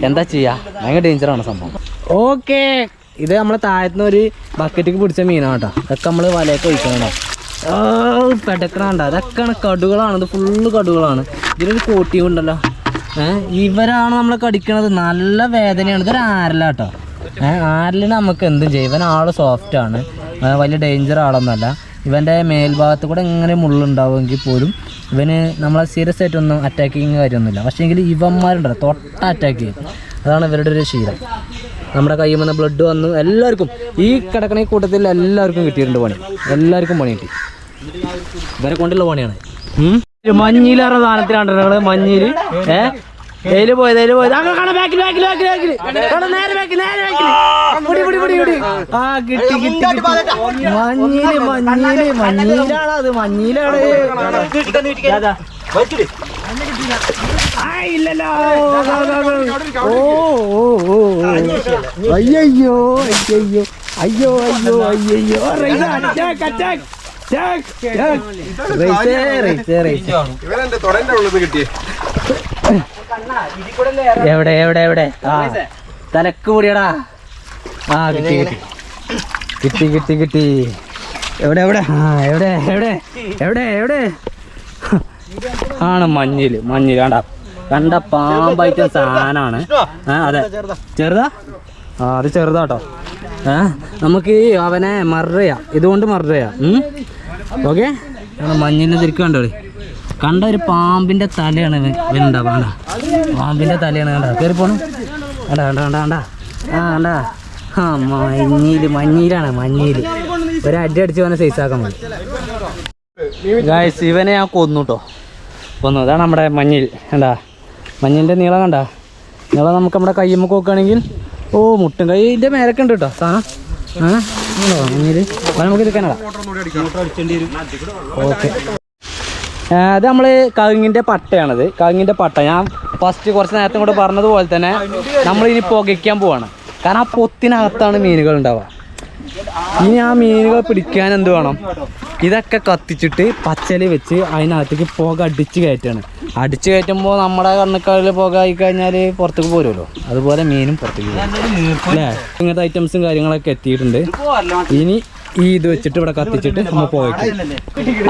എന്താ ചെയ്യാ? ഭയങ്കര ഡേഞ്ചറാണ് സംഭവം. ഓക്കെ. ഇത് നമ്മളെ താഴത്തുനിന്ന് ഒരു ബക്കറ്റിക്ക് പിടിച്ച മീനാണ് കേട്ടോ. ഇതൊക്കെ നമ്മൾ വലയൊക്കെ ഒഴിക്കണം പെടക്കണണ്ട. അതൊക്കെയാണ് കടുകളാണ്. ഇത് ഫുള്ള് കടുകളാണ്. ഇതിലൊരു കോട്ടിയും ഉണ്ടല്ലോ. ഏഹ് ഇവരാണ് നമ്മളെ കടിക്കണത്. നല്ല വേദനയാണ്. ഇതൊരു ആരലാട്ടോ. ഏഹ് ആരലിന് നമുക്ക് എന്തും ചെയ്യും. ഇവൻ ആൾ സോഫ്റ്റ് ആണ്. വലിയ ഡേഞ്ചർ ആളൊന്നുമല്ല. ഇവന്റെ മേൽഭാഗത്ത് കൂടെ എങ്ങനെ മുള്ളുണ്ടാവുമെങ്കിൽ പോലും ഇവന് നമ്മളെ സീരിയസ് ആയിട്ടൊന്നും അറ്റാക്കിങ് കാര്യമൊന്നുമില്ല. പക്ഷേ എങ്കിൽ ഇവന്മാരുണ്ടല്ലോ. തൊട്ട അറ്റാക്ക് ചെയ്യും. അതാണ് ഇവരുടെ ഒരു ശീലം. നമ്മുടെ കയ്യിൽ നിന്ന് ബ്ലഡ് വന്നു. എല്ലാവർക്കും ഈ കിടക്കണ കൂട്ടത്തിൽ എല്ലാവർക്കും കിട്ടിയിട്ടുണ്ട് പണി. എല്ലാവർക്കും പണി കിട്ടി. ഇവരെ കൊണ്ടുള്ള പണിയാണ്. മഞ്ഞിലേറെ സാധനത്തിലാണ് ഞങ്ങൾ മഞ്ഞിൽ ഏ? എയിൽ പോയത് എയിൽ പോയത്. അങ്ങ് കാണാം ബാക്കിൽ ബാക്കിൽ ബാക്കിൽ ബാക്കിൽ നേരെ ബാക്കിൽ നേരെ ബാക്കിൽ പിടി പിടി പിടി പിടി. ആ കിട്ടി മഞ്ഞിൽ മഞ്ഞിൽ മഞ്ഞിലാണ്. അത് മഞ്ഞിലാണ് ഇല്ലല്ലോ. ഓ ഓ ഓ. അയ്യോ അയ്യോ അയ്യോ അയ്യോ അയ്യോ എവിടെ എവിടെ എവിടെ? ആ തലക്ക് കൂടിയടാ ആ കിട്ടി കിട്ടി. കിട്ടി കിട്ടി കിട്ടി. എവിടെ എവിടെ? ആ എവിടെ എവിടെ? എവിടെ എവിടെ? ആണ് മഞ്ഞിൽ. മഞ്ഞിൽ കണ്ട. കണ്ട പാമ്പായിട്ട് സാധനമാണ് ആ അതെ. ചെറുതാ? ആ അത് ചെറുതാട്ടോ. ഏ നമുക്ക് അവനെ മറയാ ഇതുകൊണ്ട് മറയാ ഓക്കെ? മഞ്ഞിനെ തിരിക്കും കണ്ടോ കണ്ട ഒരു പാമ്പിന്റെ തലയാണ് വേണ്ട വേണ്ട. പാമ്പിന്റെ തലയാണ് കണ്ട. കയറി പോണു. കണ്ട കണ്ട കണ്ട കണ്ട ആ കണ്ട ആ മഞ്ഞിൽ മഞ്ഞിലാണ് മഞ്ഞിൽ. ഒരു അടി അടിച്ച് വന്ന സൈസാക്കാൻ മതി ഇവനെ ഞാൻ കൊന്നു കൊന്നു അതാണ് നമ്മുടെ മഞ്ഞിൽ. എന്താ മഞ്ഞിന്റെ നീളം കണ്ട? നീളം നമുക്ക് നമ്മുടെ കയ്യുമ്മ നോക്കുകയാണെങ്കിൽ ഓ മുട്ടും കൈന്റെ മേലൊക്കെ ഉണ്ട് കേട്ടോ. സാധനം മഞ്ഞിൽ നമുക്ക് ഓക്കെ. അത് നമ്മൾ കവുങ്ങിന്റെ പട്ടയാണത്. കവുങ്ങിന്റെ പട്ട. ഞാൻ ഫസ്റ്റ് കുറച്ച് നേരത്തെ കൂടെ പറഞ്ഞതുപോലെ തന്നെ നമ്മൾ ഇനി പുകയ്ക്കാൻ പോവാണ്. കാരണം ആ പൊത്തിനകത്താണ് മീനുകൾ ഉണ്ടാവുക. ഇനി ആ മീനുകൾ പിടിക്കാൻ എന്ത് വേണം? ഇതൊക്കെ കത്തിച്ചിട്ട് പച്ചലി വെച്ച് അതിനകത്തേക്ക് പുക അടിച്ച് കയറ്റാണ്. അടിച്ച് കയറ്റുമ്പോൾ നമ്മുടെ കണ്ണുക്കാളിൽ പുക ആയി കഴിഞ്ഞാൽ പുറത്തേക്ക് പോരുമല്ലോ. അതുപോലെ മീനും പുറത്തേക്ക് പോകും അല്ലേ? ഇങ്ങനത്തെ ഐറ്റംസും കാര്യങ്ങളൊക്കെ എത്തിയിട്ടുണ്ട്. ഇനി ഈ ഇത് വെച്ചിട്ട് ഇവിടെ കത്തിച്ചിട്ട് നമ്മൾ പോയിട്ട്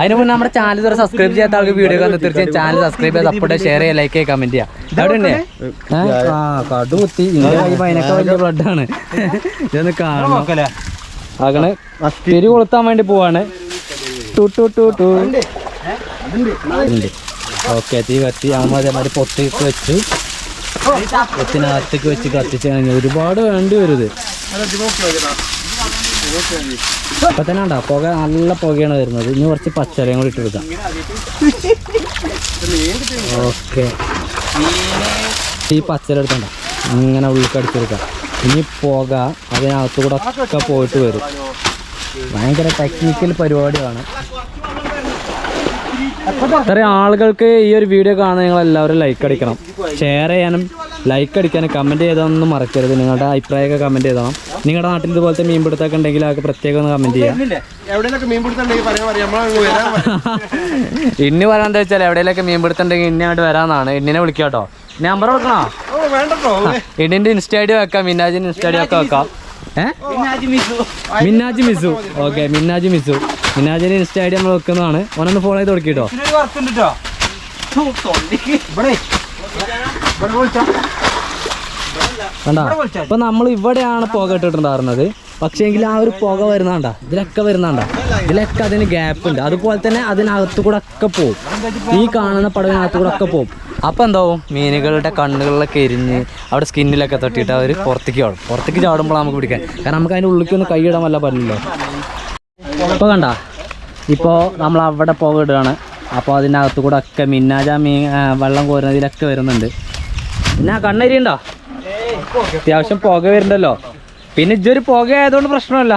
അതിന് മുന്നേ നമ്മുടെ ചാനൽ ഇതുവരെ സബ്സ്ക്രൈബ് ചെയ്യാത്ത ആൾക്ക് വീഡിയോ കണ്ട് തീർച്ചയായും ചാനൽ സബ്സ്ക്രൈബ് ചെയ്ത് അപ്പോഴേ ഷെയർ ചെയ്യുക ലൈക്ക് ചെയ്യുക കമന്റ് ചെയ്യുക. അവിടെ ഉണ്ടേ? ആ കടു കുത്തി. ഇങ്ങനെ അതിനൊക്കെ വലിയ ബ്ലഡാണ് ഇതൊന്ന് കാണണം. അങ്ങനെ തിരി കൊളുത്താൻ വേണ്ടി പോവാണ്. ഓക്കെ തീ കത്തി. ആകുമ്പോൾ അതേമാതിരി പൊത്തേക്ക് വെച്ച് പൊത്തിനകത്തേക്ക് വെച്ച് കത്തിച്ച് കഴിഞ്ഞാൽ ഒരുപാട് വേണ്ടി വരും ഇപ്പൊ തന്നെ ഉണ്ടോ പുക നല്ല പുകയാണ് വരുന്നത്. ഇനി കുറച്ച് പച്ചലയും കൂടി ഇട്ട് കൊടുക്കാം ഓക്കെ. ഈ പച്ചര എടുത്തണ്ട. ഇങ്ങനെ ഉള്ളിക്കടിച്ചെടുക്കാം ഇനി പുക അതിനകത്ത് കൂടെ ഒക്കെ പോയിട്ട് വരും. ഭയങ്കര ടെക്നിക്കൽ പരിപാടിയാണ്. ഇത്രയും ആളുകൾക്ക് ഈ ഒരു വീഡിയോ കാണാൻ നിങ്ങൾ എല്ലാവരും ലൈക്ക് അടിക്കണം. ഷെയർ ചെയ്യാനും ലൈക്ക് അടിക്കാനും കമന്റ് ചെയ്താലൊന്നും മറക്കരുത്. നിങ്ങളുടെ അഭിപ്രായമൊക്കെ കമന്റ് ചെയ്തോണം. നിങ്ങളുടെ നാട്ടിൽ ഇതുപോലത്തെ മീൻ പിടുത്തമൊക്കെ ഉണ്ടെങ്കിൽ അതൊക്കെ പ്രത്യേകം ഒന്ന് കമന്റ് ചെയ്യാം. എവിടെയൊക്കെ മീൻ പിടുത്തുണ്ടെങ്കിൽ പറയാൻ പറയാഎന്താ വെച്ചാൽ എവിടെയെങ്കിലൊക്കെ മീൻപിടുത്തുണ്ടെങ്കിൽ ഇന്നെ അങ്ങോട്ട് വരാന്നാണ്. ഇന്നിനെ വിളിക്കാം കേട്ടോ നമ്പർ കൊടുക്കണോ? ഇന്നിന്റെ ഇൻസ്റ്റ ഐ ഡി വെക്കാം. മിന്നാജിന്റെ ഇൻസ്റ്റാഡിയോ ഒക്കെ വെക്കാം. മിന്നാജി മിസു. ഓക്കെ മിന്നാജി മിസു. മിന്നാജിന്റെ ഇൻസ്റ്റ ഐഡി നമ്മൾ വെക്കുന്നതാണ്. ഓനൊന്ന് ഫോളോ ചെയ്ത് കൊടുക്കിട്ടോ കണ്ടാ? ഇപ്പൊ നമ്മൾ ഇവിടെയാണ് പുക ഇട്ടിട്ടുണ്ടായിരുന്നത് പക്ഷേ എങ്കിൽ ആ ഒരു പുക വരുന്നാണ്ടാ? ഇതിലൊക്കെ വരുന്നാണ്ട? ഇതിലൊക്കെ അതിന് ഗ്യാപ്പ് ഉണ്ട്. അതുപോലെ തന്നെ അതിനകത്ത് കൂടെ ഒക്കെ പോവും. ഈ കാണുന്ന പടവിനകത്ത് കൂടെ ഒക്കെ പോവും. അപ്പൊ എന്താവും? മീനുകളുടെ കണ്ണുകളിലൊക്കെ എരിഞ്ഞ് അവിടെ സ്കിന്നിലൊക്കെ തൊട്ടിട്ട് അവർ പുറത്തേക്ക് ചാടും. പുറത്തേക്ക് ചാടുമ്പോൾ നമുക്ക് പിടിക്കാൻ. കാരണം നമുക്ക് അതിന്റെ ഉള്ളിലേക്ക് ഒന്ന് കൈയിടാൻ വല്ല പറ്റില്ലല്ലോ ഇപ്പൊ കണ്ട? ഇപ്പോൾ നമ്മൾ അവിടെ പുക ഇടുകയാണ്. അപ്പോൾ അതിനകത്ത് കൂടെ ഒക്കെ മിന്നാജ മീൻ വെള്ളം കോരുന്നതിലൊക്കെ വരുന്നുണ്ട്. പിന്നെ കണ്ണരിയുണ്ടോ? അത്യാവശ്യം പുക വരുന്നുണ്ടല്ലോ. പിന്നെ ഇജ്ജൊരു പുക ആയതുകൊണ്ട് പ്രശ്നമല്ല.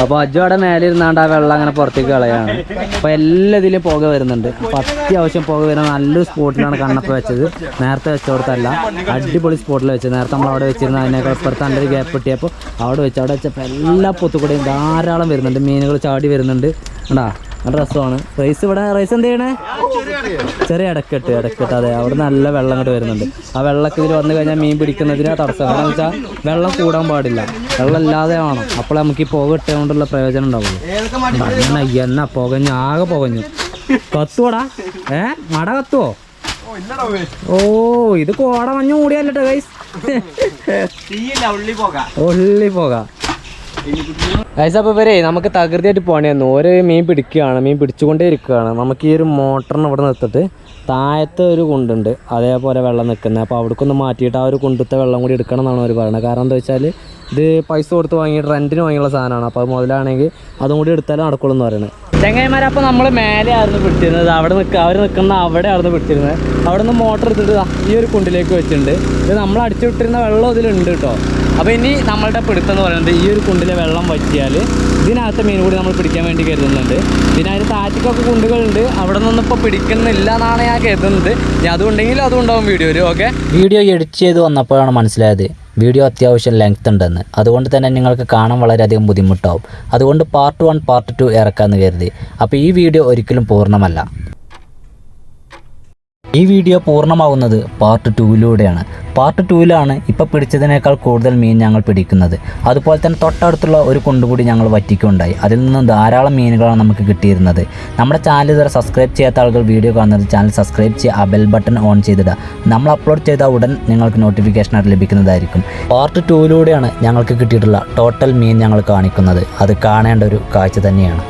അപ്പൊ അജ്ജു അവിടെ മേലെ ഇരുന്നാണ്ട് ആ വെള്ളം അങ്ങനെ പുറത്തേക്ക് കളയാണ്. അപ്പൊ എല്ലാ ഇതിലും പുക വരുന്നുണ്ട്. അപ്പൊ അത്യാവശ്യം പുക വരുന്ന നല്ലൊരു സ്പോട്ടിലാണ് കണ്ണപ്പ വെച്ചത്. നേരത്തെ വെച്ചോടത്തല്ല. അടിപൊളി സ്പോട്ടിൽ വെച്ചത്. നേരത്തെ നമ്മൾ അവിടെ വെച്ചിരുന്ന അതിനേക്കാൾ ഇപ്പുറത്ത് നല്ലൊരു ഗ്യാപ്പ് കിട്ടിയപ്പോൾ അവിടെ വെച്ച് അവിടെ വെച്ചപ്പോൾ എല്ലാ പൊത്തുകൂടെയും ധാരാളം വരുന്നുണ്ട്. മീനുകൾ ചാടി വരുന്നുണ്ട്. കണ്ടാ? നല്ല രസമാണ്. റൈസ് ഇവിടെ റൈസ് എന്ത് ചെയ്യണേ? ചെറിയ ഇടക്കെട്ട് ഇടക്കെട്ട് അതെ അവിടെ നല്ല വെള്ളം ഇങ്ങോട്ട് വരുന്നുണ്ട്. ആ വെള്ളമൊക്കെ ഇതിൽ വന്നു കഴിഞ്ഞാൽ മീൻ പിടിക്കുന്നതിന് തടസ്സം. കാരണം വെച്ചാൽ വെള്ളം കൂടാൻ പാടില്ല. വെള്ളം ഇല്ലാതെ വേണം അപ്പോൾ നമുക്ക് ഈ പുക ഇട്ടുകൊണ്ടുള്ള പ്രയോജനം ഉണ്ടാവുള്ളൂ. അങ്ങനെ എന്നാ പുകഞ്ഞു ആകെ പുകഞ്ഞു. കത്തുവടാ? ഏ? മട കത്തുവോ? ഓ ഇത് കോട മഞ്ഞ് മൂടിയല്ലോ ഗൈസ് ഉള്ളി പോക. ഉള്ളി പോകാം. ഗൈസ് അപ്പോൾ നമുക്ക് തകൃതിയായിട്ട് പോകണമായിരുന്നു ഓരോ മീൻ പിടിക്കുകയാണ് മീൻ പിടിച്ചുകൊണ്ടേ ഇരിക്കുകയാണ്. നമുക്ക് ഈ ഒരു മോട്ടറിന് ഇവിടെ നിർത്തിട്ട് താഴത്തെ ഒരു കുണ്ടുണ്ട് അതേപോലെ വെള്ളം നിൽക്കുന്നത്. അപ്പോൾ അവിടേക്കൊന്ന് മാറ്റിയിട്ട് ആ ഒരു കുണ്ടത്തെ വെള്ളം കൂടി എടുക്കണം എന്നാണ് അവർ പറയുന്നത്. കാരണം എന്താ വെച്ചാൽ ഇത് പൈസ കൊടുത്ത് വാങ്ങിയിട്ട് റെന്റിന് വാങ്ങിയുള്ള സാധനമാണ്. അപ്പോൾ അത് മുതലാണെങ്കിൽ അതും കൂടി എടുത്താലും നടക്കുള്ളൂ എന്ന് പറയുന്നത്. ചെങ്ങന്മാർ അപ്പോൾ നമ്മൾ മേലെ ആയിരുന്നു പിടിച്ചിരുന്നത്. അവിടെ നിൽക്കുക അവർ നിൽക്കുന്ന അവിടെ ആയിരുന്നു പിടിച്ചിരുന്നത്. അവിടെ നിന്ന് മോട്ടർ എടുത്തിട്ട് ഈ ഒരു കുണ്ടിലേക്ക് വെച്ചിട്ടുണ്ട്. ഇത് നമ്മൾ അടിച്ചു വിട്ടിരുന്ന വെള്ളം ഇതിലുണ്ട് കേട്ടോ. അപ്പോൾ ഇനി നമ്മളുടെ പിടുത്തം എന്ന് പറയുന്നത് ഈ ഒരു കുണ്ടിലെ വെള്ളം വറ്റിയാൽ ഇതിനകത്ത് മീൻ കൂടി നമ്മൾ പിടിക്കാൻ വേണ്ടി കരുതുന്നുണ്ട്. പിന്നെ അതിന് താറ്റിക്കൊക്കെ കുണ്ടുകളുണ്ട്. അവിടെ നിന്നും ഇപ്പോൾ പിടിക്കുന്നില്ല എന്നാണ് ഞാൻ കരുതുന്നത്. ഞാൻ അതുണ്ടെങ്കിൽ അതും ഉണ്ടാവും വീഡിയോയിൽ ഓക്കെ വീഡിയോ എഡിറ്റ് ചെയ്ത് വന്നപ്പോഴാണ് മനസ്സിലായത് വീഡിയോ അത്യാവശ്യം ലെങ്ത് ഉണ്ടെന്ന്. അതുകൊണ്ട് തന്നെ നിങ്ങൾക്ക് കാണാൻ വളരെയധികം ബുദ്ധിമുട്ടാവും. അതുകൊണ്ട് പാർട്ട് വൺ പാർട്ട് ടു ഇറക്കാമെന്ന് കരുതി. അപ്പോൾ ഈ വീഡിയോ ഒരിക്കലും പൂർണമല്ല. ഈ വീഡിയോ പൂർണമാകുന്നത് പാർട്ട് ടൂവിലൂടെയാണ് പാർട്ട് ടൂവിലാണ് ഇപ്പോൾ പിടിച്ചതിനേക്കാൾ കൂടുതൽ മീൻ ഞങ്ങൾ പിടിക്കുന്നത്. അതുപോലെ തന്നെ തൊട്ടടുത്തുള്ള ഒരു കൊണ്ടുകൂടി ഞങ്ങൾ വറ്റിക്കുണ്ടായി അതിൽ നിന്ന് ധാരാളം മീനുകളാണ് നമുക്ക് കിട്ടിയിരുന്നത്. നമ്മുടെ ചാനൽ ഇതുവരെ സബ്സ്ക്രൈബ് ചെയ്യാത്ത ആളുകൾ വീഡിയോ കാണുന്നത് ചാനൽ സബ്സ്ക്രൈബ് ചെയ്യുക ആ ബെൽ ബട്ടൺ ഓൺ ചെയ്തിടുക. നമ്മൾ അപ്ലോഡ് ചെയ്ത ഉടൻ നിങ്ങൾക്ക് നോട്ടിഫിക്കേഷൻ ആയിട്ട് ലഭിക്കുന്നതായിരിക്കും. പാർട്ട് ടൂവിലൂടെയാണ് ഞങ്ങൾക്ക് കിട്ടിയിട്ടുള്ള ടോട്ടൽ മീൻ ഞങ്ങൾ കാണിക്കുന്നത്. അത് കാണേണ്ട ഒരു കാഴ്ച തന്നെയാണ്.